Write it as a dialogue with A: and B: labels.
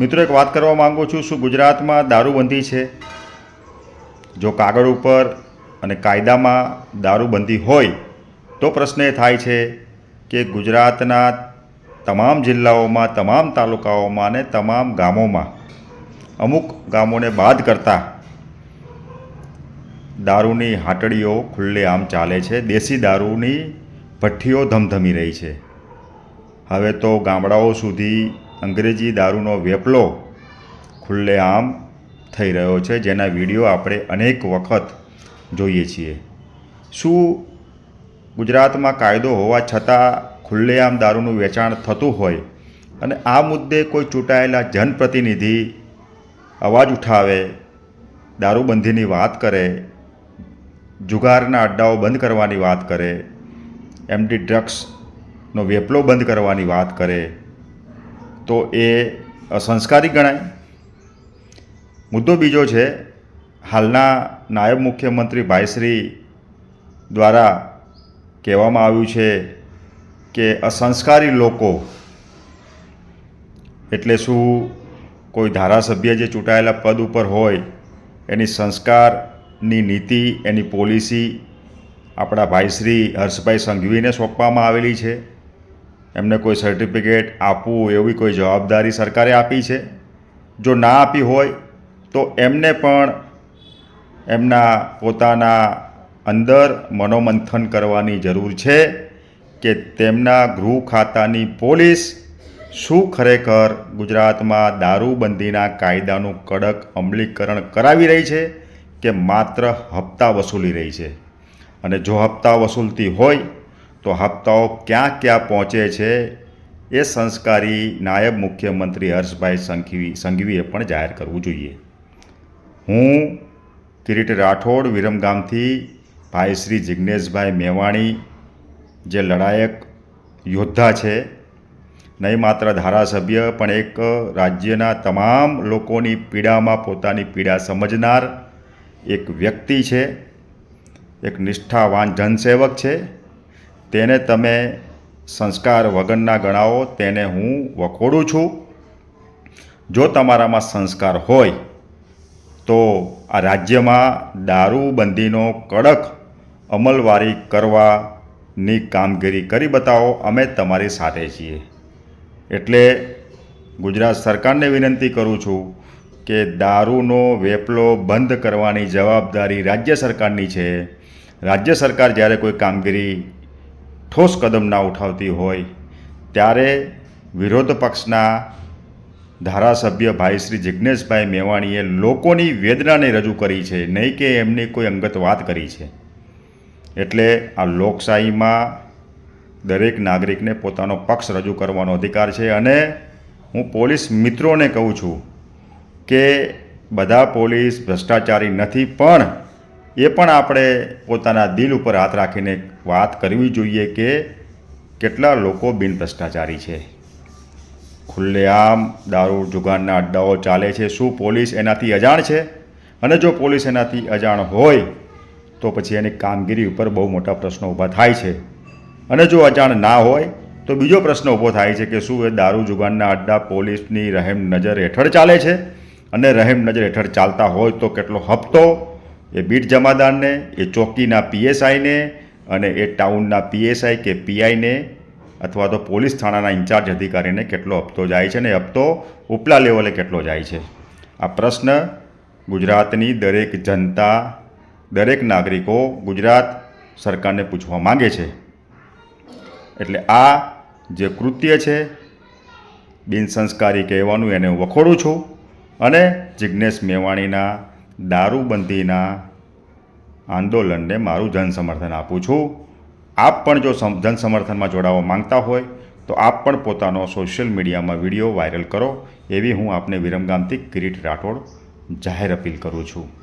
A: મિત્રો, એક વાત કરવા માગું છું. શું ગુજરાતમાં દારૂબંધી છે? જો કાગળ ઉપર અને કાયદામાં દારૂબંધી હોય, તો પ્રશ્ન એ થાય છે કે ગુજરાતના તમામ જિલ્લાઓમાં, તમામ તાલુકાઓમાં અને તમામ ગામોમાં, અમુક ગામોને બાદ કરતાં દારૂની હાટડીઓ ખુલ્લેઆમ ચાલે છે. દેશી દારૂની ભઠ્ઠીઓ ધમધમી રહી છે. હવે તો ગામડાઓ સુધી અંગ્રેજી દારૂનો વેપલો ખુલ્લેઆમ થઈ રહ્યો છે. જેના વીડિયો આપણે અનેક વખત જોઈએ છીએ. શું ગુજરાતમાં કાયદો હોવા છતાં ખુલ્લેઆમ દારૂનું વેચાણ થતું હોય? અને આ મુદ્દે કોઈ ચૂંટાયેલા જનપ્રતિનિધિ અવાજ ઉઠાવે, દારૂબંધીની વાત કરે, જુગારના અડ્ડાઓ બંધ કરવાની વાત કરે, એમડી ડ્રગ્સનો વેપલો બંધ કરવાની વાત કરે તો એ અસંસ્કારી ગણાય. મુદ્દો બીજો છે, હાલના નાયબ મુખ્યમંત્રી ભાઈશ્રી દ્વારા કહેવામાં આવ્યું છે કે અસંસ્કારી લોકો, એટલે શું કોઈ ધારાસભ્ય જે ચૂંટાયેલા પદ ઉપર હોય, એની સંસ્કારની નીતિ, એની પોલિસી આપણા ભાઈશ્રી હર્ષભાઈ સંઘવીને સોંપવામાં આવેલી છે. એમને કોઈ સર્ટિફિકેટ આપવું એવી કોઈ જવાબદારી સરકારે આપી છે? જો ના આપી હોય, તો એમને પણ એમના પોતાના અંદર મનોમંથન કરવાની જરૂર છે કે તેમના ગૃહ ખાતાની પોલીસ શું ખરેખર ગુજરાતમાં દારૂબંધીના કાયદાનું કડક અમલીકરણ કરાવી રહી છે કે માત્ર હપ્તા વસૂલી રહી છે? અને જો હપ્તા વસૂલતી હોય તો હપ્તાઓ ક્યાં ક્યાં પહોંચે છે એ સંસ્કારી નાયબ મુખ્યમંત્રી હર્ષભાઈ સંઘવી સંઘવીએ પણ જાહેર કરવું જોઈએ. હું કિરીટ રાઠોડ વિરમગામથી ભાઈ શ્રી જિજ્ઞેશભાઈ મેવાણી, જે લડાયક યોદ્ધા છે, નહીં માત્ર ધારાસભ્ય, પણ એક રાજ્યના તમામ લોકોની પીડામાં પોતાની પીડા સમજનાર એક વ્યક્તિ છે, એક નિષ્ઠાવાન જનસેવક છે તેને તમે સંસ્કાર વગરના ગણાવો, તેને હું વખોડું છું. જો તમારામાં સંસ્કાર હોય, તો આ રાજ્યમાં દારૂબંધીનો કડક અમલવારી કરવાની કામગીરી કરી બતાવો, અમે તમારી સાથે છીએ. એટલે ગુજરાત સરકારને વિનંતી કરું છું કે દારૂનો વેપલો બંધ કરવાની જવાબદારી રાજ્ય સરકારની છે. રાજ્ય સરકાર જ્યારે કોઈ કામગીરી ઠોસ કદમ ના ઉઠાવતી હોય, ત્યારે વિરોધ પક્ષના ધારાસભ્ય ભાઈ શ્રી જિજ્ઞેશભાઈ મેવાણીએ લોકોની વેદનાને રજૂ કરી છે, નહીં કે એમની કોઈ અંગત વાત કરી છે. એટલે આ લોકશાહીમાં દરેક નાગરિકને પોતાનો પક્ષ રજૂ કરવાનો અધિકાર છે અને હું પોલીસ મિત્રોને કહું છું કે બધા પોલીસ ભ્રષ્ટાચારી નથી, પણ એ પણ આપણે પોતાના દિલ ઉપર હાથ રાખીને વાત કરવી જોઈએ કે કેટલા લોકો બિન ભ્રષ્ટાચારી છે. ખુલ્લેઆમ દારૂ જુગારના અડ્ડાઓ ચાલે છે. શું પોલીસ એનાથી અજાણ છે? અને જો પોલીસ એનાથી અજાણ હોય, તો પછી એની કામગીરી ઉપર બહુ મોટા પ્રશ્નો ઊભા થાય છે. અને જો અજાણ ના હોય, તો બીજો પ્રશ્ન ઊભો થાય છે કે શું એ દારૂ જુગારના અડ્ડા પોલીસની રહેમ નજર હેઠળ ચાલે છે? અને રહેમ નજર હેઠળ ચાલતા હોય તો કેટલો હપ્તો એ બીટ જમાદારને, એ ચોકીના પીએસઆઈને અને એ ટાઉનના પીએસઆઈ કે પીઆઈને અથવા તો પોલીસ થાણાના ઇન્ચાર્જ અધિકારીને કેટલો હપ્તો જાય છે ને હપ્તો ઉપલા લેવલે કેટલો જાય છે? આ પ્રશ્ન ગુજરાતની દરેક જનતા, દરેક નાગરિકો ગુજરાત સરકારને પૂછવા માંગે છે. એટલે આ જે કૃત્ય છે, બિનસંસ્કારી કહેવાનું એને હું વખોડું છું અને જિજ્ઞેશ મેવાણીના દારૂબંધીના આંદોલનને મારું જનસમર્થન આપું છું. આપ પણ જો સમ, જનસમર્થનમાં જોડાવા માંગતા હોય, તો આપ પણ પોતાનો સોશિયલ મીડિયામાં વીડિયો વાયરલ કરો. એવી હું આપને વિરમગામથી કિરીટ રાઠોડ જાહેર અપીલ કરું છું.